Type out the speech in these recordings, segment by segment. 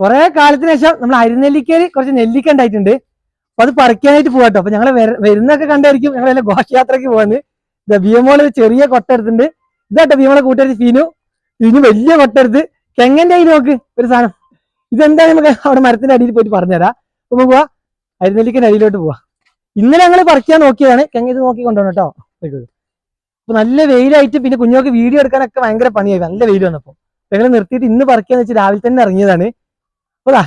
കുറെ കാലത്തിന് ശേഷം നമ്മൾ അരിനെല്ലിക്കയിൽ കുറച്ച് നെല്ലിക്ക ഉണ്ടായിട്ടുണ്ട്. അപ്പൊ അത് പറിക്കാനായിട്ട് പോവാട്ടോ അപ്പൊ ഞങ്ങൾ വരുന്നൊക്കെ കണ്ടായിരിക്കും ഞങ്ങൾ എല്ലാം ഘോഷയാത്രയ്ക്ക് പോകുന്നത് ബിയമോൾ ഒരു ചെറിയ കൊട്ട എടുത്തിട്ടുണ്ട് ഇതാട്ടോ ബിയമോളെ കൂട്ടരുത് ഫീനു. ഫീനു വലിയ കൊട്ട എടുത്ത് കെങ്ങന്റെ കയ്യിൽ നോക്ക് ഒരു സാധനം. ഇതെന്താ നമുക്ക് അവിടെ മരത്തിന്റെ അടിയിൽ പോയിട്ട് പറഞ്ഞുതരാം. അപ്പൊ നമുക്ക് പോവാ. അരിനെല്ലിക്കന്റെ അടിയിലോട്ട് പോവാ. ഇന്നലെ ഞങ്ങൾ പറിക്കാൻ നോക്കിയതാണ്. കെങ്ങ ഇത് നോക്കി കൊണ്ടുപോകണം കേട്ടോ. അപ്പൊ നല്ല വെയിലായിട്ട് പിന്നെ കുഞ്ഞുങ്ങൾക്ക് വീഡിയോ എടുക്കാനൊക്കെ ഭയങ്കര പണിയായി. നല്ല വെയിൽ വന്നപ്പോ. ഞങ്ങൾ നിർത്തിയിട്ട് ഇന്ന് പറിക്കാന്ന് വെച്ച് രാവിലെ തന്നെ ഇറങ്ങിയതാണ്. അപ്പോഴാ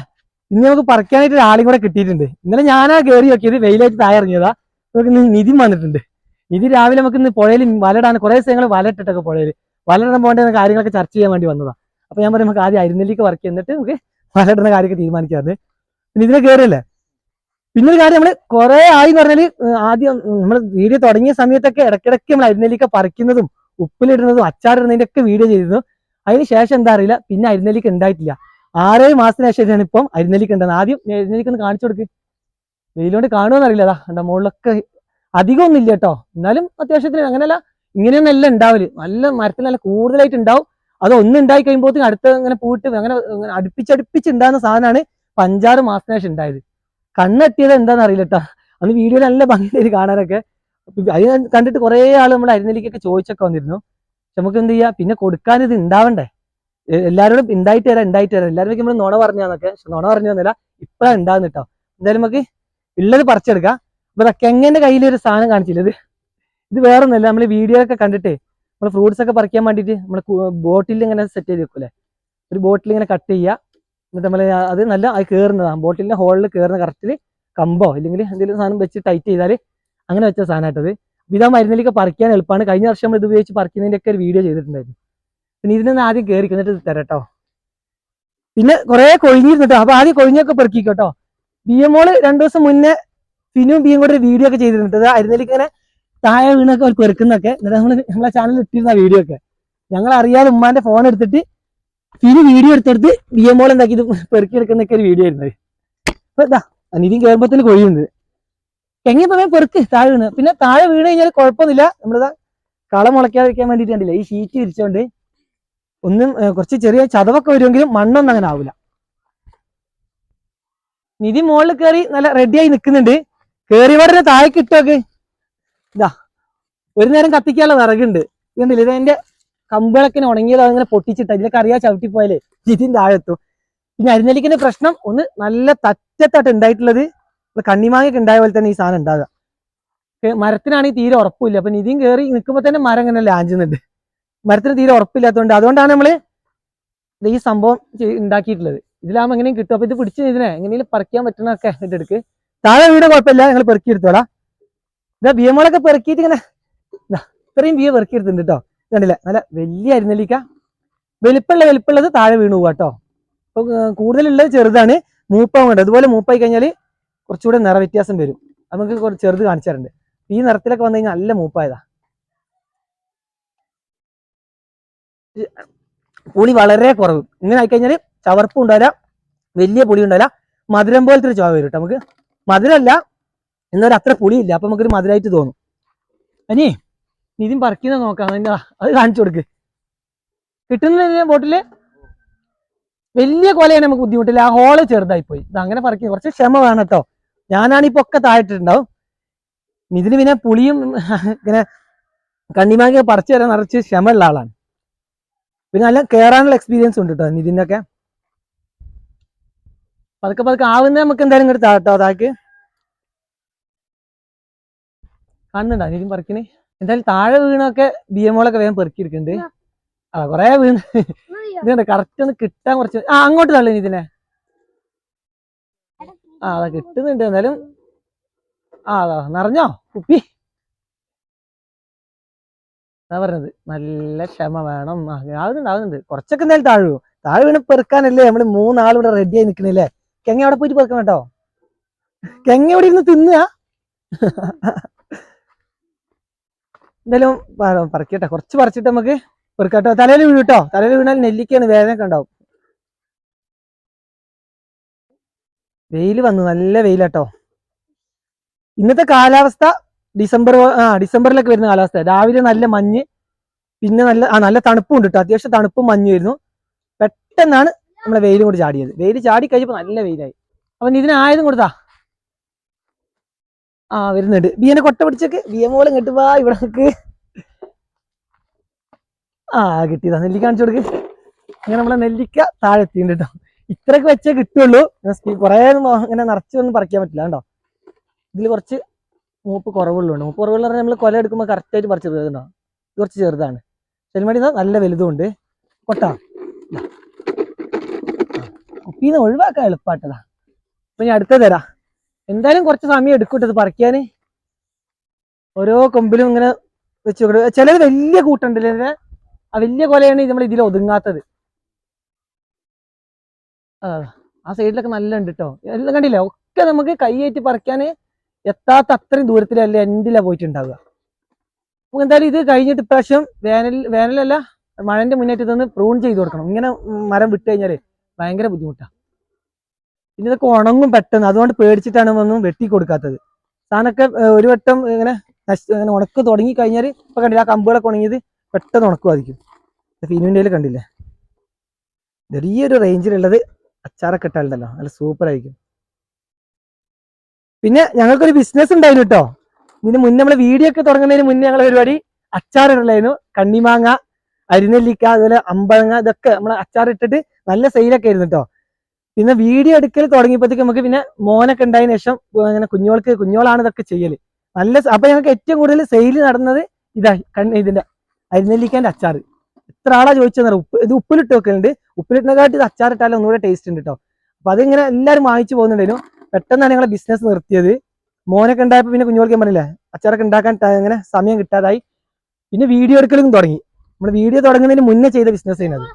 ഇന്ന് നമുക്ക് പറിക്കാനായിട്ട് ഒരാളും കൂടെ കിട്ടിയിട്ടുണ്ട്. ഇന്നലെ ഞാനാ കയറി നോക്കിയത് വെയിലായിട്ട് താഴെ ഇറങ്ങിയതാ. നമുക്ക് നിധി വന്നിട്ടുണ്ട്. നിധി രാവിലെ നമുക്ക് ഇന്ന് പുഴയിൽ വലടാണ് കുറെ ദിവസം ഞങ്ങൾ വല ഇട്ടിട്ടൊക്കെ പുഴയിൽ. വലയിടാൻ പോകേണ്ട കാര്യങ്ങളൊക്കെ ചർച്ച ചെയ്യാൻ വേണ്ടി വന്നതാ. അപ്പൊ ഞാൻ പറയും നമുക്ക് ആദ്യം അരുന്നലിക്ക് വർക്ക് ചെയ്തിട്ട് നമുക്ക് വലയിടുന്ന കാര്യമൊക്കെ തീരുമാനിക്കാറുണ്ട്. പിന്നെ ഇതിനെ കയറിയല്ലേ പിന്നെ ഒരു കാര്യം നമ്മൾ കുറെ ആയി എന്ന് പറഞ്ഞാൽ ആദ്യം നമ്മൾ വീഡിയോ തുടങ്ങിയ സമയത്തൊക്കെ ഇടയ്ക്കിടയ്ക്ക് നമ്മൾ അരുന്നലിക്ക പറിക്കുന്നതും ഉപ്പിലിടുന്നതും അച്ചാറിടുന്നതിന്റെ ഒക്കെ വീഡിയോ ചെയ്തിരുന്നു. അതിന് ശേഷം എന്താ അറിയില്ല. പിന്നെ അരുന്നലിക്ക് ഉണ്ടായിട്ടില്ല. ആറേഴ് മാസത്തിന് ശേഷമാണ് ഇപ്പം അരിനെല്ലിക്ക ഉണ്ടാകുന്നത് ആദ്യം അരിനെല്ലിക്കൊന്ന് കാണിച്ചു കൊടുക്ക്. വെയിലോണ്ട് കാണുമെന്ന് അറിയില്ല അതാ കണ്ട മുകളിലൊക്കെ അധികം ഒന്നും ഇല്ല കേട്ടോ. എന്നാലും അത്യാവശ്യത്തിന് അങ്ങനെയല്ല ഇങ്ങനെയൊന്നല്ല ഉണ്ടാവില്ല ഉണ്ടാവൽ നല്ല മരത്തിൽ നല്ല കൂടുതലായിട്ട് ഉണ്ടാവും അത് ഒന്ന് ഉണ്ടായി കഴിയുമ്പോഴത്തേക്കും അടുത്ത ഇങ്ങനെ പൂട്ട് അങ്ങനെ അടുപ്പിച്ചടുപ്പിച്ച് ഉണ്ടാകുന്ന സാധനമാണ് പഞ്ചാറ് മാസത്തിന് ശേഷം ഉണ്ടായത് കണ്ണെത്തിയത് എന്താണെന്ന് അറിയില്ല കേട്ടോ. അന്ന് വീഡിയോ നല്ല ഭംഗിയായിട്ട് കാണാനൊക്കെ. അത് കണ്ടിട്ട് കുറെ ആൾ നമ്മുടെ അരിനെല്ലിക്കൊക്കെ ചോദിച്ചൊക്കെ വന്നിരുന്നു. നമുക്ക് എന്ത് ചെയ്യാം? പിന്നെ കൊടുക്കാൻ ഇത് ഉണ്ടാവണ്ടേ എല്ലാവരോടും ഉണ്ടായിട്ട് തരാം ഉണ്ടായിട്ട് തരാം എല്ലാവരും നമ്മൾ നോണ പറഞ്ഞാന്നൊക്കെ പക്ഷെ നോണ പറഞ്ഞു തന്നില്ല. ഇപ്പഴാണ് ഉണ്ടാകുന്ന കേട്ടോ എന്തായാലും നമുക്ക് ഉള്ളത് പറിച്ചെടുക്കാം. അപ്പൊ ദാ കെങ്ങന്റെ കയ്യിൽ ഒരു സാധനം കാണിച്ചില്ല? ഇത് ഇത് വേറെ ഒന്നുമല്ല നമ്മൾ വീഡിയോ ഒക്കെ കണ്ടിട്ട് നമ്മൾ ഫ്രൂട്ട്സ് ഒക്കെ പറിക്കാൻ വേണ്ടിയിട്ട് നമ്മൾ ബോട്ടിൽ ഇങ്ങനെ സെറ്റ് ചെയ്ത് വെക്കൂലേ ഒരു ബോട്ടിൽ ഇങ്ങനെ കട്ട് ചെയ്യുക എന്നിട്ട് നമ്മൾ അത് നല്ല അത് കയറുന്നതാണ് ബോട്ടിലിന്റെ ഹോളിൽ കയറുന്ന കറക്റ്റിൽ കമ്പോ ഇല്ലെങ്കിൽ എന്തെങ്കിലും സാധനം വെച്ച് ടൈറ്റ് ചെയ്താൽ അങ്ങനെ വെച്ച സാധനമായിട്ടത് ഇതാ മരുന്നിലേക്ക് പറിക്കാൻ എളുപ്പമാണ് കഴിഞ്ഞ വർഷം നമ്മൾ ഇത് ഉപയോഗിച്ച് പറിക്കുന്നതിന്റെ ഒക്കെ ഒരു വീഡിയോ ചെയ്തിട്ടുണ്ടായിരുന്നു. പിന്നെ ഇതിനൊന്ന് ആദ്യം കയറി എന്നിട്ട് തരട്ടോ പിന്നെ കുറെ കൊഴിഞ്ഞിരുന്നിട്ടോ അപ്പൊ ആദ്യം കൊഴിഞ്ഞൊക്കെ പെറുക്കിക്കോട്ടോ ബി എമ്മോൾ രണ്ടു ദിവസം മുന്നേ ഫിനും ബിയും കൂടെ ഒരു വീഡിയോ ഒക്കെ ചെയ്തിട്ടുണ്ട് അരുന്നലിക്ക് ഇങ്ങനെ താഴെ വീണൊക്കെ അവർ പെറുക്കുന്നൊക്കെ എന്നിട്ട് നമ്മൾ നമ്മളെ ചാനലിൽ ഇട്ടിരുന്ന വീഡിയോ ഒക്കെ. ഞങ്ങൾ അറിയാതെ ഉമ്മാന്റെ ഫോൺ എടുത്തിട്ട് പിന്നെ വീഡിയോ എടുത്തെടുത്ത് ബി മോൾ എന്താക്കി ഇത് പെറുക്കി എടുക്കുന്നൊക്കെ ഒരു വീഡിയോ ആയിരുന്നത് അപ്പൊ ഇതാ അനിയും തന്നെ കൊഴിയുന്നത്. എങ്ങനെ പറയാൻ പെറുക്ക് താഴെ വീണ്. പിന്നെ താഴെ വീണ് കഴിഞ്ഞാൽ കുഴപ്പമൊന്നുമില്ല. നമ്മളിതാ കള മുളയ്ക്കാതിരിക്കാൻ വേണ്ടിയിട്ട് കണ്ടില്ല? ഈ ഷീറ്റ് വിരിച്ചോണ്ട് ഒന്നും കുറച്ച് ചെറിയ ചതവൊക്കെ വരുമെങ്കിലും മണ്ണൊന്നും അങ്ങനെ ആവില്ല നിധി മുകളിൽ കയറി നല്ല റെഡിയായി നിൽക്കുന്നുണ്ട് കയറിയപാടിനെ താഴേക്ക് ഇട്ടോക്ക് ഇതാ ഒരു നേരം കത്തിക്കാനുള്ള വിറകുണ്ട്. ഇതുണ്ടല്ലോ ഇത് എന്റെ കമ്പുകളൊക്കെ ഉണങ്ങിയത് അങ്ങനെ പൊട്ടിച്ചിട്ട് ഇതിലൊക്കെ അറിയാ ചവിട്ടി പോയാലേ ഇതിന്റെ താഴെത്തും പിന്നെ അരിനെല്ലിക്കിന്റെ പ്രശ്നം ഒന്ന് നല്ല തച്ചത്തായിട്ട് ഉണ്ടായിട്ടുള്ളത് കണ്ണിമാങ്ങൊക്കെ ഉണ്ടായ പോലെ തന്നെ ഈ സാധനം ഉണ്ടാകുക മരത്തിനാണെങ്കിൽ തീരെ ഉറപ്പില്ല അപ്പൊ നിധിയും കയറി നിൽക്കുമ്പോൾ തന്നെ മരം ഇങ്ങനെ ലാഞ്ചുന്നുണ്ട്. മരത്തിന് തീരെ ഉറപ്പില്ലാത്തതുകൊണ്ട് അതുകൊണ്ടാണ് നമ്മൾ ഇത് ഈ സംഭവം ഉണ്ടാക്കിയിട്ടുള്ളത്. ഇതിലാകുമ്പോൾ എങ്ങനെയും കിട്ടും. അപ്പൊ ഇത് പിടിച്ച് ഇതിനെ എങ്ങനെയും പറിക്കാൻ പറ്റണൊക്കെ ഇട്ടെടുക്ക് താഴെ വീട് കുഴപ്പമില്ല. ഞങ്ങൾ പെറുക്കി എടുത്തോളാം. ഇതാ ബിയമോളൊക്കെ പെറുക്കിയിട്ട് ഇങ്ങനെ ഇതാ ഇത്രയും ബിയ പെറുക്കി എടുത്തിട്ടുണ്ട് കേട്ടോ കണ്ടില്ല? നല്ല വലിയ അരിനെല്ലിക്ക. വലിപ്പമുള്ള വലിപ്പമുള്ളത് താഴെ വീണു പോവാ കേട്ടോ അപ്പൊ കൂടുതലുള്ളത് ചെറുതാണ്. മൂപ്പം കൊണ്ട്? അതുപോലെ മൂപ്പായി കഴിഞ്ഞാൽ കുറച്ചുകൂടെ നിറ വ്യത്യാസം വരും. അത് നമുക്ക് കുറച്ച് ചെറുത് കാണിച്ചാറുണ്ട് ഈ നിറത്തിലൊക്കെ വന്നു കഴിഞ്ഞാൽ നല്ല മൂപ്പായതാ ഈ പുളി വളരെ കുറവ്. ഇങ്ങനെ ആയിക്കഴിഞ്ഞാൽ ചവർപ്പ് ഉണ്ടാവില്ല വലിയ പുളി ഉണ്ടാവില്ല. മധുരം പോലത്തെ ഒരു ചുവ വരും നമുക്ക്. മധുരമല്ല എന്നൊരു അത്ര പുളിയില്ല. അപ്പൊ നമുക്കൊരു മധുരമായിട്ട് തോന്നും. അനി നിതിൻ പറിക്കുന്ന നോക്കാം. അതിന്റെ അത് കാണിച്ചു കൊടുക്ക്. കിട്ടുന്നില്ല ബോട്ടിൽ? വലിയ കൊലയാണ് നമുക്ക് ബുദ്ധിമുട്ടില്ല. ആ ഹോൾ ചെറുതായി പോയി ഇത് അങ്ങനെ പറിക്കും. കുറച്ച് ക്ഷമ വേണം കേട്ടോ. ഞാനാണിപ്പോ ഒക്കെ താഴ്ത്തിട്ടുണ്ടാവും. നിതിന് പിന്നെ പുളിയും ഇങ്ങനെ കണ്ണിമാങ്ങ പറിച്ചു തരാൻ നിറച്ച് ക്ഷമ ഉള്ള ആളാണ്. പിന്നെ നല്ല കയറാനുള്ള എക്സ്പീരിയൻസ് ഉണ്ട് കേട്ടോ നിതിനൊക്കെ. പതുക്കെ പതുക്കെ ആവുന്ന നമുക്ക് എന്തായാലും ഇങ്ങോട്ട് താട്ടോ താക്ക്. കാണുന്നുണ്ടോ? നിതിൻ പറിക്കണേ എന്തായാലും താഴെ വീണൊക്കെ ബി എമ്മോളൊക്കെ വേഗം പെറുക്കിയെടുക്കുന്നുണ്ട്. ആ. കൊറേ വീണ്. ഇതുണ്ട് കറക്റ്റ് ഒന്ന് കിട്ടാൻ കുറച്ച്. ആ അങ്ങോട്ട് തള്ളി ഇതിനെ ആ അതാ കിട്ടുന്നുണ്ട്. എന്തായാലും ആ അതാ നിറഞ്ഞോ? കുപ്പി. അതാ പറഞ്ഞത്. നല്ല ക്ഷമ വേണം. ആവുന്നുണ്ട് ആവുന്നുണ്ട്. കുറച്ചൊക്കെ എന്തായാലും താഴെ താഴെ വീണ് പെറുക്കാനല്ലേ നമ്മൾ മൂന്നാളും ഇവിടെ റെഡി ആയി നിൽക്കണില്ലേ കെങ്ങ അവിടെ പോയിട്ട് പെറുക്കണം കേട്ടോ. കെങ്ങ ഇവിടെ ഇരുന്ന് തിന്നുക? എന്തായാലും പറിക്കട്ടെ. കുറച്ച് പറിച്ചിട്ട് നമുക്ക് പെറുക്കാട്ടോ തലയിൽ വീഴും കേട്ടോ. തലയിൽ വീണാൽ നെല്ലിക്കാണ് വേദനയൊക്കെ ഉണ്ടാവും. വെയിൽ വന്നു. നല്ല വെയിലാട്ടോ ഇന്നത്തെ കാലാവസ്ഥ ഡിസംബർ ആ ഡിസംബറിലൊക്കെ വരുന്ന കാലാവസ്ഥ. രാവിലെ നല്ല മഞ്ഞ് പിന്നെ നല്ല ആ നല്ല തണുപ്പും ഉണ്ട് കേട്ടോ അത്യാവശ്യം തണുപ്പും മഞ്ഞ് വരുന്നു പെട്ടെന്നാണ് നമ്മളെ വെയിലും കൂടി ചാടിയത്. വെയിൽ ചാടി കഴിഞ്ഞപ്പോൾ നല്ല വെയിലായി. അപ്പൊ ഇതിനായതും കൊടുത്താ? ആ വരുന്നുണ്ട്. ബിയനെ കൊട്ട പിടിച്ചൊക്കെ. ബിയ മോൾ ഇങ്ങോട്ട് വാ ഇവിടെ ആ കിട്ടിയതാ. നെല്ലിക്ക കാണിച്ചു കൊടുക്ക്. ഇങ്ങനെ നമ്മളെ നെല്ലിക്ക താഴെ എത്തിയിട്ടുണ്ട് കേട്ടോ ഇത്രയൊക്കെ വെച്ചേ കിട്ടുള്ളൂ. കുറെ ഇങ്ങനെ നിറച്ചൊന്നും പറിക്കാൻ പറ്റില്ല കേട്ടോ ഇതിൽ കുറച്ച് മൂപ്പ് കുറവുള്ളതുണ്ട് മൂപ്പ് കുറവുള്ള നമ്മൾ കൊല എടുക്കുമ്പോൾ കറക്റ്റായിട്ട് പറിച്ച് കേട്ടോ കുറച്ച് ചെറുതാണ്. ചെലുമടി ഇതാ നല്ല വലുതുണ്ട് കൊട്ട. കുപ്പിന്ന് ഒഴിവാക്കാൻ എളുപ്പാട്ടതാ. അപ്പൊ ഞാൻ അടുത്ത തരാ. എന്തായാലും കുറച്ച് സമയം എടുക്കൂട്ടത് പറിക്കാന്. ഓരോ കൊമ്പിലും ഇങ്ങനെ വെച്ച് കൊടുക്കും ചിലത് വലിയ കൂട്ടുണ്ടല്ലേ ആ വലിയ കൊലയാണ് നമ്മൾ ഇതിൽ ഒതുങ്ങാത്തത്. ആ സൈഡിലൊക്കെ നല്ല ഉണ്ട് കേട്ടോ എല്ലാം കണ്ടില്ലേ? ഒക്കെ നമുക്ക് കൈയേറ്റ് പറിക്കാൻ എത്താത്ത അത്രയും ദൂരത്തിലല്ല എൻഡിലാണ് പോയിട്ടുണ്ടാവുക? നമുക്ക് എന്തായാലും ഇത് കഴിഞ്ഞിട്ട് ഇപ്രാവശ്യം വേനൽ വേനലല്ല മഴന്റെ മുന്നേറ്റ് ഇതൊന്ന് പ്രൂൺ ചെയ്ത് കൊടുക്കണം. ഇങ്ങനെ മരം വിട്ട് കഴിഞ്ഞാൽ ഭയങ്കര ബുദ്ധിമുട്ടാണ് പിന്നെ ഇതൊക്കെ ഉണങ്ങും പെട്ടെന്ന്. അതുകൊണ്ട് പേടിച്ചിട്ടാണ് ഒന്നും വെട്ടി കൊടുക്കാത്തത്. സാധനമൊക്കെ ഒരു വട്ടം ഇങ്ങനെ ഇങ്ങനെ ഉണക്ക് തുടങ്ങി കഴിഞ്ഞാൽ ഇപ്പൊ കണ്ടില്ല ആ കമ്പുകളൊക്കെ ഉണങ്ങിയത് പെട്ടെന്ന് ഉണക്കുമായിരിക്കും. ഫിനുവിന്റെ കണ്ടില്ലേ? ചെറിയൊരു റേഞ്ചിലുള്ളത് അച്ചാറൊക്കെ ഇട്ടാലുണ്ടല്ലോ. നല്ല സൂപ്പർ ആയിരിക്കും. പിന്നെ ഞങ്ങൾക്കൊരു ബിസിനസ് ഉണ്ടായിരുന്നു കേട്ടോ ഇതിന് മുന്നേ നമ്മൾ വീഡിയോ ഒക്കെ തുടങ്ങുന്നതിന് മുന്നേ ഞങ്ങൾ പരിപാടി അച്ചാറിടലായിരുന്നു കണ്ണിമാങ്ങ അരിനെല്ലിക്ക അതുപോലെ അമ്പഴങ്ങ ഇതൊക്കെ നമ്മൾ അച്ചാറിട്ടിട്ട് നല്ല സെയിലൊക്കെ ആയിരുന്നു കേട്ടോ പിന്നെ വീഡിയോ എടുക്കൽ തുടങ്ങിയപ്പോഴത്തേക്ക് നമുക്ക് പിന്നെ മോനൊക്കെ ഉണ്ടായതിനു ശേഷം അങ്ങനെ കുഞ്ഞോൾക്ക് കുഞ്ഞോളാണ് ഇതൊക്കെ ചെയ്യൽ. നല്ല അപ്പൊ ഞങ്ങൾക്ക് ഏറ്റവും കൂടുതൽ സെയിൽ നടന്നത് ഇതാ കണ്ണ് ഇതിന്റെ അരിനെല്ലിക്കാന്റെ അച്ചാർ എത്ര ആളാ ചോദിച്ചെന്നാ ഉപ്പ് ഇത് ഉപ്പിലിട്ട് വെക്കലുണ്ട്. ഉപ്പിലിട്ടിനെക്കാട്ടി ഇത് അച്ചാറിട്ടാലും ഒന്നുകൂടെ ടേസ്റ്റ് ഉണ്ട് കേട്ടോ അപ്പൊ അതിങ്ങനെ എല്ലാവരും വാങ്ങിച്ചു പോകുന്നുണ്ടായിരുന്നു. പെട്ടെന്നാണ് ഞങ്ങളെ ബിസിനസ് നിർത്തിയത്. മോനൊക്കെ ഉണ്ടായപ്പോൾ പിന്നെ കുഞ്ഞോൾക്ക് ഞാൻ പറഞ്ഞില്ലേ അച്ചാറൊക്കെ ഉണ്ടാക്കാൻ അങ്ങനെ സമയം കിട്ടാതായി. പിന്നെ വീഡിയോ എടുക്കലും തുടങ്ങി. നമ്മൾ വീഡിയോ തുടങ്ങുന്നതിന് മുന്നേ ചെയ്ത ബിസിനസ് ചെയ്യുന്നത്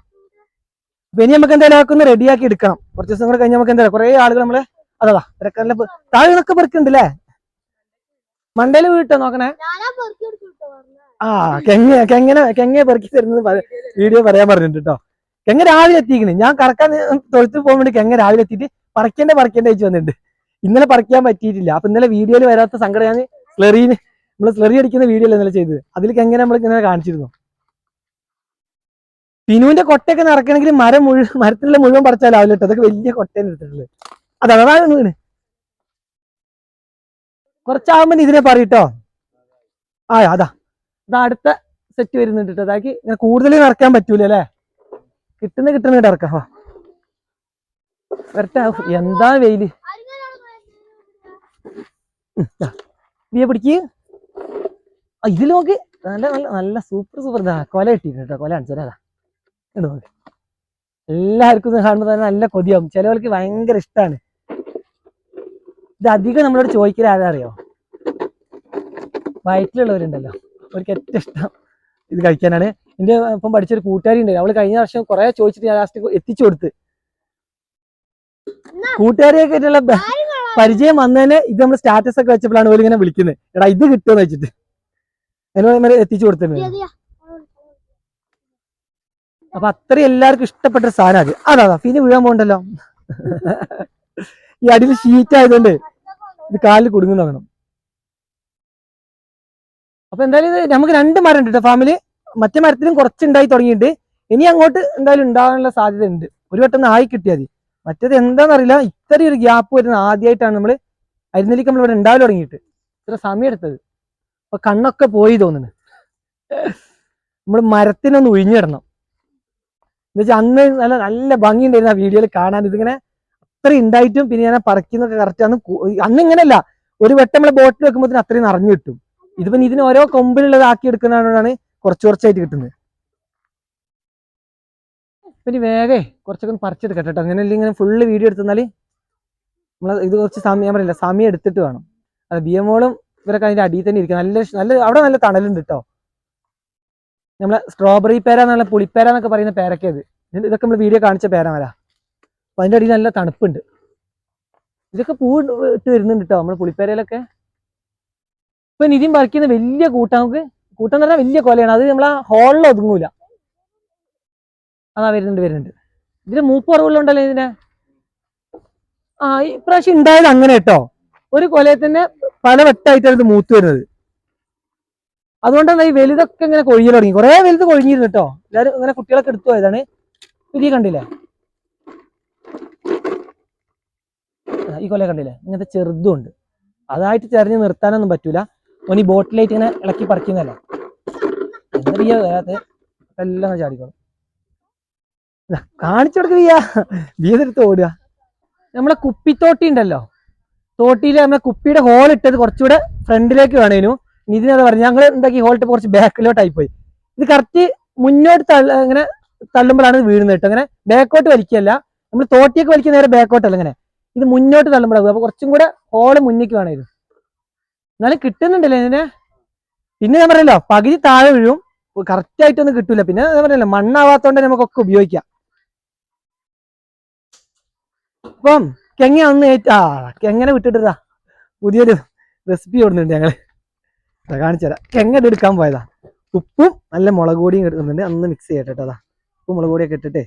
അപ്പൊ ഇനി നമുക്ക് എന്തായാലും ആക്കുന്ന റെഡിയാക്കി എടുക്കണം. കുറച്ച് ദിവസം കൂടെ കഴിഞ്ഞ് നമുക്ക് എന്തായാലും കുറെ ആളുകൾ നമ്മളെ അതാ തിരക്കാരിലെ താഴെ നിന്നൊക്കെ പെറുക്കുന്നുണ്ടല്ലേ? മണ്ടയിൽ വീട്ടോ നോക്കണേ. ആ കെങ്ങ കെങ്ങനെ കെങ്ങ പെറുക്കി തരുന്നത് വീഡിയോ പറയാൻ പറഞ്ഞിട്ട് കേട്ടോ കെങ്ങ രാവിലെ എത്തിക്കണ് ഞാൻ കറക്കാൻ തൊഴുത്ത് പോകാൻ വേണ്ടി കെങ്ങ രാവിലെ എത്തിയിട്ട് പറിക്കേണ്ട പറിക്കേണ്ട അയച്ചു വന്നിട്ടുണ്ട്. ഇന്നലെ പറിക്കാൻ പറ്റിയിട്ടില്ല. അപ്പൊ ഇന്നലെ വീഡിയോയിൽ വരാത്ത സങ്കടം ഞാൻ സ്ലെറിന് നമ്മൾ സ്ലെറി അടിക്കുന്ന വീഡിയോ അല്ലേ ഇന്നലെ ചെയ്തത്. അതിലേക്ക് എങ്ങനെ നമ്മൾ ഇങ്ങനെ കാണിച്ചിരുന്നു? പിനുവിന്റെ കൊട്ടയൊക്കെ നടക്കണമെങ്കിൽ മരം മുഴുവൻ മരത്തിലുള്ള മുഴുവൻ പറിച്ചാലാവില്ല കേട്ടോ അതൊക്കെ വലിയ കൊട്ടയാണ് എടുത്തിട്ടുള്ളത് അത് അതാണ് വീണ്. കുറച്ചാകുമ്പോ ഇതിനെ പറയട്ടോ ആ അതാ. ഇതാ അടുത്ത സെറ്റ് വരുന്നുണ്ട് കേട്ടോ അതാക്കി ഇങ്ങനെ കൂടുതൽ നിറക്കാൻ പറ്റൂല അല്ലേ? കിട്ടുന്ന കിട്ടുന്ന ഇറക്കാം. വരട്ടെ. എന്താ വെയിൽ. നീ പിടിക്ക് ആ, ഇതിൽ നോക്ക്. നല്ല നല്ല നല്ല സൂപ്പർ സൂപ്പർ ഇതാ കൊല കിട്ടിയിട്ടുണ്ട് കേട്ടോ കൊല കാണിച്ചു തരാം. ഇങ്ങട് നോക്ക്. എല്ലാവർക്കും ഇത് കാണുമ്പോൾ തന്നെ നല്ല കൊതിയാവും. ചിലവർക്ക് ഭയങ്കര ഇഷ്ടമാണ് ഇത് അധികം നമ്മളോട് ചോദിക്കൽ ആരാ അറിയോ വയറ്റിലുള്ളവരുണ്ടല്ലോ. അവർക്ക് ഏറ്റവും ഇഷ്ടം ഇത് കഴിക്കാനാണ്. എന്റെ ഇപ്പം പഠിച്ചൊരു കൂട്ടുകാരി ഉണ്ട്. അവൾ കഴിഞ്ഞ വർഷം കുറെ ചോദിച്ചിട്ട് ഞാൻ ലാസ്റ്റ് എത്തിച്ചു കൊടുത്ത്. കൂട്ടുകാരിയൊക്കെ ആയിട്ടുള്ള പരിചയം വന്നതിന് ഇത് നമ്മൾ സ്റ്റാറ്റസ് ഒക്കെ വെച്ചപ്പോഴാണ് ഓര് ഇങ്ങനെ വിളിക്കുന്നത് എടാ ഇത് കിട്ടുമെന്ന് വെച്ചിട്ട്. അതിനോട് എത്തിച്ചു കൊടുത്തിട്ടുണ്ട്. അപ്പൊ അത്രയും എല്ലാവർക്കും ഇഷ്ടപ്പെട്ട ഒരു സാധനം അത്. അതാ അതാ പിന്നെ വീഴാൻ പോകണ്ടല്ലോ ഈ അടിയിൽ ഷീറ്റ് ആയതുകൊണ്ട് ഇത് കാലിൽ കുടുങ്ങുന്ന വേണം അപ്പൊ എന്തായാലും ഇത് നമുക്ക് രണ്ട് മരം ഉണ്ട് കേട്ടോ ഫാമിൽ മറ്റേ മരത്തിലും കുറച്ച് ഉണ്ടായി തുടങ്ങിയിട്ടുണ്ട്. ഇനി അങ്ങോട്ട് എന്തായാലും ഉണ്ടാകാനുള്ള സാധ്യത ഉണ്ട് ഒരു വട്ടം ആയി കിട്ടിയാൽ മതി. മറ്റേത് എന്താണെന്നറിയില്ല ഇത്രയും ഒരു ഗ്യാപ്പ് വരുന്നത് ആദ്യമായിട്ടാണ് നമ്മൾ അരിനെല്ലിക്ക് നമ്മൾ ഇവിടെ ഉണ്ടാവില്ല തുടങ്ങിയിട്ട്. ഇത്ര സമയം എടുത്തത്. അപ്പൊ കണ്ണൊക്കെ പോയി തോന്നുന്നു. നമ്മൾ മരത്തിനൊന്ന് ഒഴിഞ്ഞിടണം എന്നുവെച്ചാൽ അന്ന് നല്ല നല്ല ഭംഗി ഉണ്ടായിരുന്നു ആ വീഡിയോയിൽ കാണാൻ. ഇതിങ്ങനെ അത്ര ഉണ്ടായിട്ടും പിന്നെ ഞാൻ പറിക്കുന്നൊക്കെ കറക്റ്റ് അന്ന് അന്ന് ഇങ്ങനെയല്ല. ഒരു വട്ടം നമ്മളെ ബോട്ടിൽ വെക്കുമ്പോൾ അത്രയും നിറഞ്ഞു കിട്ടും. ഇതിപ്പം ഇതിന് ഓരോ കൊമ്പിലുള്ളതാക്കി എടുക്കുന്നതാണ് കുറച്ച് കുറച്ചായിട്ട് കിട്ടുന്നത്. പിന്നെ വേഗേ കുറച്ചൊക്കെ പറിച്ചെടുക്കട്ടെ കേട്ടോ. അങ്ങനെ ഇങ്ങനെ ഫുള്ള് വീഡിയോ എടുത്തെന്നാൽ നമ്മൾ ഇത് കുറച്ച് സമയം പറയില്ല സമയം എടുത്തിട്ട് വേണം. അത് ബിയമോളും ഇവരൊക്കെ അതിന്റെ അടിയിൽ തന്നെ ഇരിക്കും. നല്ല നല്ല അവിടെ നല്ല തണലുണ്ട് കേട്ടോ നമ്മളെ സ്ട്രോബെറി പേര എന്നുള്ള പുളിപ്പേര എന്നൊക്കെ പറയുന്ന പേരൊക്കെ അത് ഇത് ഇതൊക്കെ നമ്മൾ വീഡിയോ കാണിച്ച പേരമല അപ്പൊ അതിന്റെ അടിയിൽ നല്ല തണുപ്പുണ്ട്. ഇതൊക്കെ പൂ ഇട്ട് വരുന്നുണ്ട് കേട്ടോ നമ്മൾ പുളിപ്പേരയിലൊക്കെ. ഇപ്പൊ നിതിൻ പറിക്കുന്ന വലിയ കൂട്ടം നമുക്ക് കൂട്ടം എന്ന് പറഞ്ഞാൽ വലിയ കൊലയാണ്. അത് നമ്മളെ ഹോളിൽ ഒതുങ്ങൂല. അതാ വരുന്നുണ്ട് വരുന്നുണ്ട്. ഇതിന് മൂപ്പ് കുറവുള്ളതുണ്ടല്ലോ ഇതിന്? ആ ഇപ്രാവശ്യം ഉണ്ടായത് അങ്ങനെ കേട്ടോ. ഒരു കൊലയത്തിന് പല വെട്ടായിട്ടാണ് ഇത് മൂത്ത് വരുന്നത്. അതുകൊണ്ടാണ് ഈ വലുതൊക്കെ ഇങ്ങനെ കൊഴിയൽ തുടങ്ങി. കുറെ വലുത് കൊഴിഞ്ഞിരുന്നു കേട്ടോ. എല്ലാവരും ഇങ്ങനെ കുട്ടികളൊക്കെ എടുത്തു പോയതാണ്. പുതിയ കണ്ടില്ലേ? ഈ കൊല കണ്ടില്ലേ? ഇങ്ങനത്തെ ചെറുതും ഉണ്ട്. അതായിട്ട് ചെറിഞ്ഞ് നിർത്താനൊന്നും പറ്റൂല. ഓൻ ഈ ബോട്ടിലായിട്ട് ഇങ്ങനെ ഇളക്കി പറിക്കുന്നതല്ല? എന്താ ചെയ്യാ വരാത്ത എല്ലാം ചാടിക്കോളും. കാണിച്ചു കൊടുക്ക ചെയ്യാ വീതെടുത്ത് ഓടുക. നമ്മളെ കുപ്പിത്തോട്ടി ഉണ്ടല്ലോ. തോട്ടിയിൽ നമ്മളെ കുപ്പിയുടെ ഹോൾ ഇട്ടത് കുറച്ചുകൂടെ ഫ്രണ്ടിലേക്ക് വേണേനു. ഇതിനത് പറഞ്ഞു ഞങ്ങൾ എന്താക്കി ഹോൾ ഇട്ട് കുറച്ച് ബാക്കിലോട്ടായി പോയി ഇത് കറക്റ്റ് മുന്നോട്ട് തള്ള ഇങ്ങനെ തള്ളുമ്പോഴാണ് വീഴുന്നത് കേട്ടോ. അങ്ങനെ ബാക്കോട്ട് വലിക്കല്ല നമ്മൾ തോട്ടിയൊക്കെ വലിക്കുന്ന നേരെ ബാക്കോട്ടല്ല ഇങ്ങനെ. ഇത് മുന്നോട്ട് തള്ളുമ്പോഴാകും അപ്പൊ കുറച്ചും കൂടെ ഹോൾ മുന്നേക്ക് വേണമായിരുന്നു എന്നാലും കിട്ടുന്നുണ്ടല്ലേ ഇതിനെ. പിന്നെ ഞാൻ പറയല്ലോ പകുതി താഴെ വീഴും. കറക്റ്റ് ആയിട്ടൊന്നും കിട്ടൂല. പിന്നെ ഞാൻ പറയല്ലോ മണ്ണാവാത്തോണ്ട് നമുക്കൊക്കെ ഉപയോഗിക്കാം. അപ്പം കെങ്ങ ഒന്ന് ഏറ്റ ആ കെങ്ങനെ വിട്ടിട്ടാ പുതിയൊരു റെസിപ്പി ഓടുന്നുണ്ട് ഞങ്ങൾ. കാണിച്ചതാ കെങ്ങ എടുക്കാൻ പോയതാ. ഉപ്പും നല്ല മുളക് പൊടിയും എടുക്കുന്നുണ്ട് അന്ന് മിക്സ് ചെയ്യട്ടെ അതാ ഉപ്പും മുളക് പൊടിയൊക്കെ ഇട്ടിട്ടേ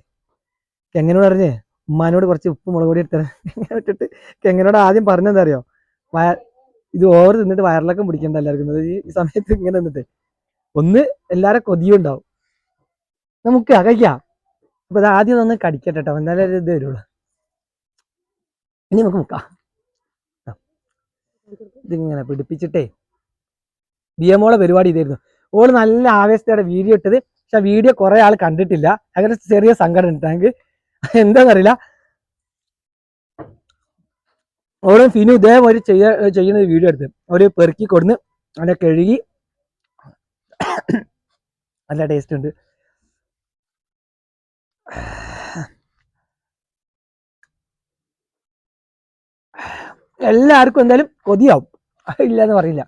കെങ്ങനോട് അറിഞ്ഞേ ഉമ്മാനോട് കുറച്ച് ഉപ്പ് മുളക് പൊടി എടുത്തത് ഇട്ടിട്ട് കെങ്ങനോട് ആദ്യം പറഞ്ഞെന്താ അറിയോ വയ ഇത് ഓവർ തിന്നിട്ട് വയറിലൊക്കെ പിടിക്കണ്ട എല്ലാവർക്കും. ഈ സമയത്ത് ഇങ്ങനെ നിന്നിട്ട് ഒന്ന് എല്ലാരും കൊതിയും ഉണ്ടാവും. നമുക്ക് കഴിക്കാം. അപ്പൊ അത് ആദ്യം ഒന്ന് കടിക്കട്ടെ കേട്ടോ എന്നാലേ ഇത് വരുള്ളൂ. ഇനി നമുക്ക് മുക്കാം. ഇതിങ്ങനെ പിടിപ്പിച്ചിട്ടേ. ബിയമോളെ പരിപാടി ഇതായിരുന്നു. ഓൾ നല്ല ആവേശത്തോടെ വീഡിയോ ഇട്ടത്. പക്ഷെ ആ വീഡിയോ കുറെ ആൾ കണ്ടിട്ടില്ല. അങ്ങനെ ചെറിയ സങ്കടം ഉണ്ട്. എന്താന്നറിയില്ല. എന്താണെന്നറിയില്ല ഓളും ഫിനു ഇതേപോലെ ചെയ്യ ചെയ്യുന്ന വീഡിയോ എടുത്ത്. ഒരു പെറുക്കി കൊടുന്ന് അവിടെ കഴുകി. നല്ല ടേസ്റ്റ് ഉണ്ട്. എല്ലാവർക്കും എന്തായാലും കൊതിയാവും. ഇല്ലെന്ന് പറയില്ല.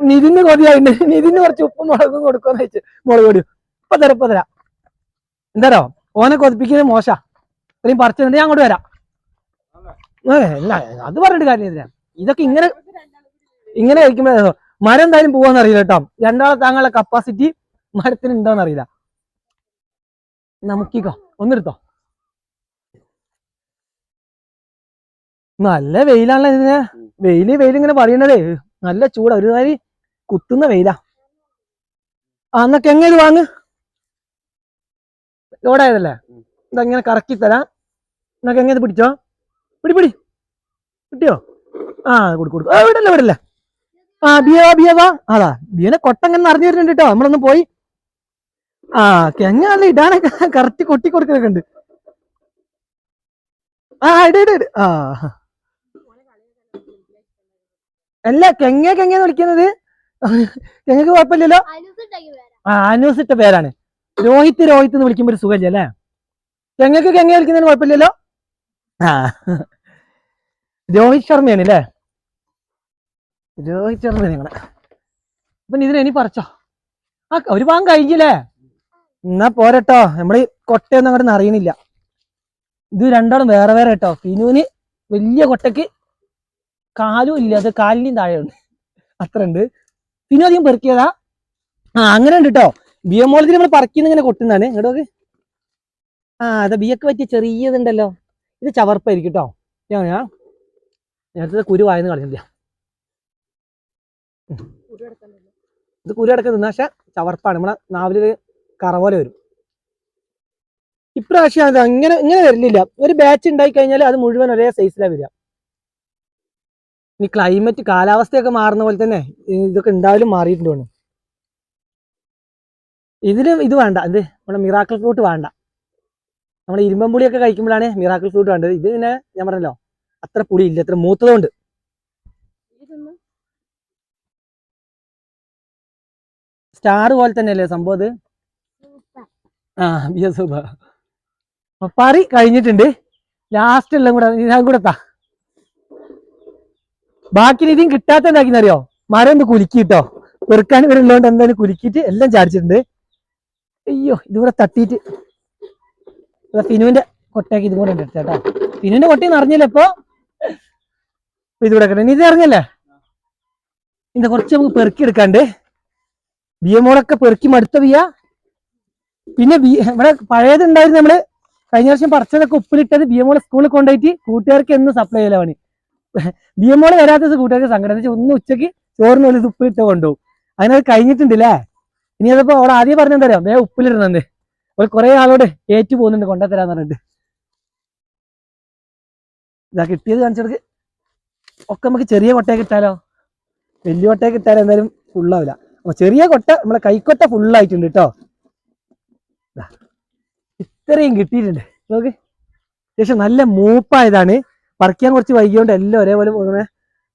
നിതിന് കൊതിയായിട്ട് നിതിന് കുറച്ച് ഉപ്പും മുളകും കൊടുക്കുമെന്ന് വെച്ച് മുളക് പൊടി. ഇപ്പൊ തരാം ഇപ്പൊ തരാം. എന്താരോ ഓനെ കൊതിപ്പിക്കുന്നത് മോശ. ഇത്രയും പറിച്ചിട്ടുണ്ട് ഞാൻ അങ്ങോട്ട് വരാം. അല്ല അത് പറഞ്ഞിട്ട് കാര്യം ഇതിനാ. ഇതൊക്കെ ഇങ്ങനെ ഇങ്ങനെ കഴിക്കുമ്പോ മരം എന്തായാലും പോവാന്ന് അറിയില്ല കേട്ടോ. രണ്ടാളെ താങ്കളുടെ കപ്പാസിറ്റി മരത്തിന് ഉണ്ടോന്ന് അറിയില്ല. നമുക്കിക്കോ ഒന്നെടുത്തോ. നല്ല വെയിലാണല്ലോ ഇതിന്. വെയിൽ വെയിൽ ഇങ്ങനെ പറയണതേ നല്ല ചൂടാ. ഒരു മാതിരി കുത്തുന്ന വെയിലാ. ആ എന്നൊക്കെ എങ്ങനെ വാങ്ങ്. ലോഡായതല്ലേ? ഇതങ്ങനെ കറക്കി തരാം. എന്നൊക്കെ എങ്ങനെ പിടിച്ചോ? പിടി പിടി. കിട്ടിയോ? ആ കൊടുക്കും കൊടുക്കും. ആ വിടല്ല വിടല്ല ആ ബിയ ബിയ വാ. അതാ. ബിയനെ കൊട്ടങ്ങനെ അറിഞ്ഞു വരുന്നുണ്ട് കേട്ടോ നമ്മളൊന്ന് പോയി. ആ കെങ്ങല്ല ഇടാനൊക്കെ കറക്റ്റ് കൊട്ടി കൊടുക്കുന്നൊക്കെ ഉണ്ട്. ആ ഇട ഇട. ആ അല്ല കെങ്ങ കെങ്ങന്ന് വിളിക്കുന്നത് കെങ്ങക്ക് കുഴപ്പമില്ലല്ലോ? ആ അനൂസ് ഇട്ട പേരാണ്. രോഹിത് രോഹിത് എന്ന് വിളിക്കുമ്പോ ഒരു സുഖമില്ല അല്ലേ? കെങ്ങക്ക് കെങ്ങ വിളിക്കുന്നതിന് കുഴപ്പമില്ലല്ലോ? ആ. രോഹിത് ശർമ്മയാണ് അല്ലേ? രോഹിത് ശർമ്മ നിങ്ങളെ അപ്പൊ ഇതിന് ഇനി പറിച്ചോ? ആ ഒരു പാകം കഴിഞ്ഞില്ലേ? എന്നാ പോരട്ടോ. നമ്മൾ കൊട്ടയൊന്നും അങ്ങോട്ട് അറിയണില്ല. ഇത് രണ്ടാളും വേറെ വേറെ കേട്ടോ. ഫിനുവിന് വലിയ കൊട്ടക്ക് കാലും ഇല്ല അത് കാലിന്റെയും താഴെയുണ്ട്. അത്ര ഉണ്ട് പിന്നെ അധികം പെറുക്കിയതാ? ആ അങ്ങനെ ഉണ്ട് കേട്ടോ ബിയമോളത്തിൽ നമ്മൾ പറിക്കുന്ന ഇങ്ങനെ കൊട്ടുന്നതാണ്. ഇങ്ങോട്ട് നോക്ക്. ആ അതെ ബിയൊക്കെ പറ്റിയ ചെറിയതുണ്ടല്ലോ. ഇത് ചവർപ്പായിരിക്കും കേട്ടോ ഞാൻ ഞാൻ നേരത്തെ കുരു വായന്ന് കളഞ്ഞില്ല ഇത് കുരു അടക്കം തിന്നാ പക്ഷെ ചവർപ്പാണ്. നമ്മളെ നാവിലൊരു കറ പോലെ വരും. ഇപ്രാവശ്യം അത് അങ്ങനെ ഇങ്ങനെ വരില്ല ഒരു ബാച്ച് ഉണ്ടായി കഴിഞ്ഞാൽ അത് മുഴുവൻ ഒരേ സൈസിലാണ് വരിക. ഇനി ക്ലൈമറ്റ് കാലാവസ്ഥയൊക്കെ മാറുന്ന പോലെ തന്നെ ഇതൊക്കെ ഉണ്ടാവലും മാറിയിട്ടുണ്ട്. ഇതിന് ഇത് വേണ്ട. ഇത് നമ്മുടെ മിറാക്കിൾ ഫ്രൂട്ട് വേണ്ട. നമ്മൾ ഇരുമ്പം പുളിയൊക്കെ കഴിക്കുമ്പോഴാണ് മിറാക്കിൾ ഫ്രൂട്ട് വേണ്ടത്. ഇത് പിന്നെ ഞാൻ പറഞ്ഞല്ലോ അത്ര പുളി ഇല്ല അത്ര മൂത്തതുകൊണ്ട്. സ്റ്റാർ പോലെ തന്നെയല്ലേ സംഭവം ഇത് ആ ബിയ സൂപ്പ പറി കഴിഞ്ഞിട്ടുണ്ട്. ലാസ്റ്റ് എല്ലാം കൂടെ ഞാൻ കൂടെ ബാക്കി ഇതും കിട്ടാത്ത എന്താക്കിന്നറിയോ മരം ഒന്ന് കുലുക്കിട്ടോ പെറുക്കാൻ വരുന്നതുകൊണ്ട് എന്തായാലും കുലുക്കിയിട്ട് എല്ലാം ചാടിച്ചിട്ടുണ്ട്. അയ്യോ ഇതിവിടെ തട്ടിയിട്ട്. ഫിനുവിന്റെ കൊട്ടയാക്കി ഇതും കൂടെ ഉണ്ട് കേട്ടോ. ഫിനുവിന്റെ കൊട്ടയിൽ നിറഞ്ഞില്ല ഇപ്പൊ. ഇതിവിടെ കിട്ടണം ഇത് ഇറങ്ങല്ലേ ഇത് കുറച്ച് നമുക്ക് പെറുക്കി എടുക്കാണ്ട്. ബിയമോളൊക്കെ പെറുക്കി മടുത്ത ബിയ. പിന്നെ ബി ഇവിടെ പഴയത് ഉണ്ടായിരുന്നു നമ്മൾ കഴിഞ്ഞ വർഷം പറിച്ചതൊക്കെ ഉപ്പിലിട്ടത് ബിയമോളെ സ്കൂളിൽ കൊണ്ടുപോയിട്ട് കൂട്ടുകാർക്ക് എന്ന് സപ്ലൈ ചെയ്യല എം മോൾ വരാത്ത കൂട്ടുകാർക്ക് സങ്കടം ഒന്ന് ഉച്ചയ്ക്ക് ചോറിന് ഒരു ഉപ്പ് ഇട്ട് കൊണ്ടുപോകും അങ്ങനെ അത് കഴിഞ്ഞിട്ടുണ്ടല്ലേ? ഇനി അതിപ്പോ അവിടെ ആദ്യം പറഞ്ഞെന്താ അറിയാം? വേ ഉപ്പിലിടണെന്ന്. ഒരു കുറെ ആളോട് ഏറ്റു പോകുന്നുണ്ട് കൊണ്ടുതരാന്ന് പറഞ്ഞിട്ട്. ഇതാ കിട്ടിയത് കാണിച്ചെടുക്ക് ഒക്കെ നമുക്ക് ചെറിയ കൊട്ടയൊക്കെ കിട്ടാലോ വലിയ കൊട്ടയൊക്കെ കിട്ടാലോ എന്തായാലും ഫുള്ളാവില്ല അപ്പൊ ചെറിയ കൊട്ട നമ്മളെ കൈക്കൊട്ട ഫുള്ളായിട്ടുണ്ട് കേട്ടോ ഇത്രയും കിട്ടിയിട്ടുണ്ട്. നോക്ക്. അത്യാവശ്യം നല്ല മൂപ്പായതാണ്. പറിക്കാൻ കുറച്ച് വൈകിയോണ്ട് എല്ലാം ഒരേപോലെ പോകുന്ന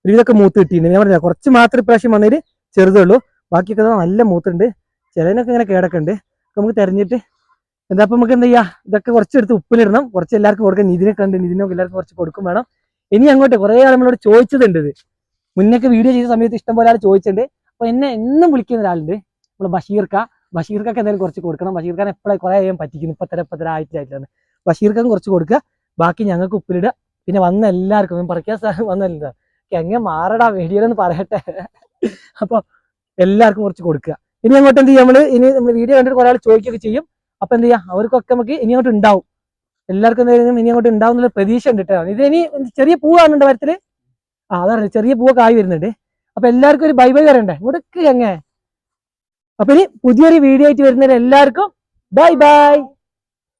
ഒരുവിധമൊക്കെ മൂത്ത് കിട്ടിയിട്ടുണ്ട്. ഞാൻ പറഞ്ഞില്ല കുറച്ച് മാത്രം ഇപ്രാവശ്യം വന്നതിൽ ചെറുതേ ഉള്ളൂ. ബാക്കിയൊക്കെ നല്ല മൂത്തുണ്ട്. ചിലതിനൊക്കെ ഇങ്ങനെ കേടൊക്കെ നമുക്ക് തെരഞ്ഞിട്ട് എന്താ അപ്പം നമുക്ക് എന്താ ചെയ്യാ? ഇതൊക്കെ കുറച്ചെടുത്ത് ഉപ്പിലിടണം. കുറച്ച് എല്ലാവർക്കും കൊടുക്കാം നിതിനെ കണ്ട് നിതിനൊക്കെ എല്ലാവർക്കും കുറച്ച് കൊടുക്കും വേണം. ഇനി അങ്ങോട്ട് കുറെ ആൾ നമ്മളോട് ചോദിച്ചതുണ്ട് ഇത്. മുന്നൊക്കെ വീഡിയോ ചെയ്ത സമയത്ത് ഇഷ്ടം പോലെ ആൾ ചോദിച്ചിട്ടുണ്ട്. അപ്പൊ എന്നെ എന്നും വിളിക്കുന്ന ഒരാളുണ്ട്. നമ്മൾ ബഷീർക്ക. ബഷീർക്കൊക്കെ എന്തായാലും കുറച്ച് കൊടുക്കണം. ബഷീർക്കാൻ എപ്പോഴും കുറെ ചെയ്യാൻ പറ്റിക്കുന്നു. ഇപ്പത്തര ഇപ്പത്തര ആയിട്ടായിട്ടാണ് ബഷീർഖാൻ കുറച്ച് കൊടുക്കുക. ബാക്കി ഞങ്ങൾക്ക് ഉപ്പിലിടുക. പിന്നെ വന്ന എല്ലാവർക്കും പറിക്കാൻ സാധനം വന്നല്ല എങ്ങനെ മാറടാ വീഡിയോ എന്ന് പറയട്ടെ. അപ്പൊ എല്ലാവർക്കും കുറച്ച് കൊടുക്കുക. ഇനി അങ്ങോട്ട് എന്ത് ചെയ്യാം നമ്മൾ? ഇനി നമ്മൾ വീഡിയോ കണ്ടിട്ട് കുറെ ആൾ ചോദിക്കുകയൊക്കെ ചെയ്യും. അപ്പൊ എന്ത് ചെയ്യാം? അവർക്കൊക്കെ നമുക്ക് ഇനി അങ്ങോട്ട് ഉണ്ടാവും. എല്ലാവർക്കും എന്തായാലും ഇനി അങ്ങോട്ട് ഉണ്ടാവും എന്നുള്ള പ്രതീക്ഷ ഉണ്ട് കേട്ടോ. ഇത് ഇനി ചെറിയ പൂവാണുണ്ട് മരത്തിൽ ആ അതാണ്. ചെറിയ പൂവൊക്കെ ആയി വരുന്നുണ്ട്. അപ്പൊ എല്ലാവർക്കും ഒരു ബൈ ബൈ പറയണ്ടേ? ഇങ്ങോട്ട് എങ്ങനെ അപ്പൊ ഇനി പുതിയൊരു വീഡിയോ ആയിട്ട് വരുന്നതിന് എല്ലാവർക്കും ബൈ ബൈ.